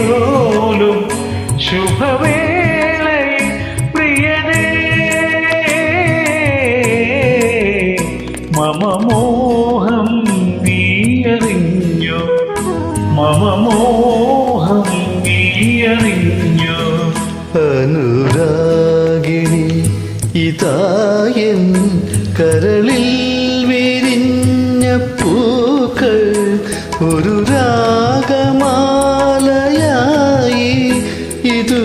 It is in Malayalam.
കുളിരോലും ശുഭവേളയിൽ പ്രിയനേ മമ മോഹം നീയറിഞ്ഞു. മമ മോഹം നീയറിഞ്ഞു. അനുരാഗിണി ഇതായൻ കരളിൽ വിരിഞ്ഞ പൂക്കൾ. ഒരു രാഗമാലയായി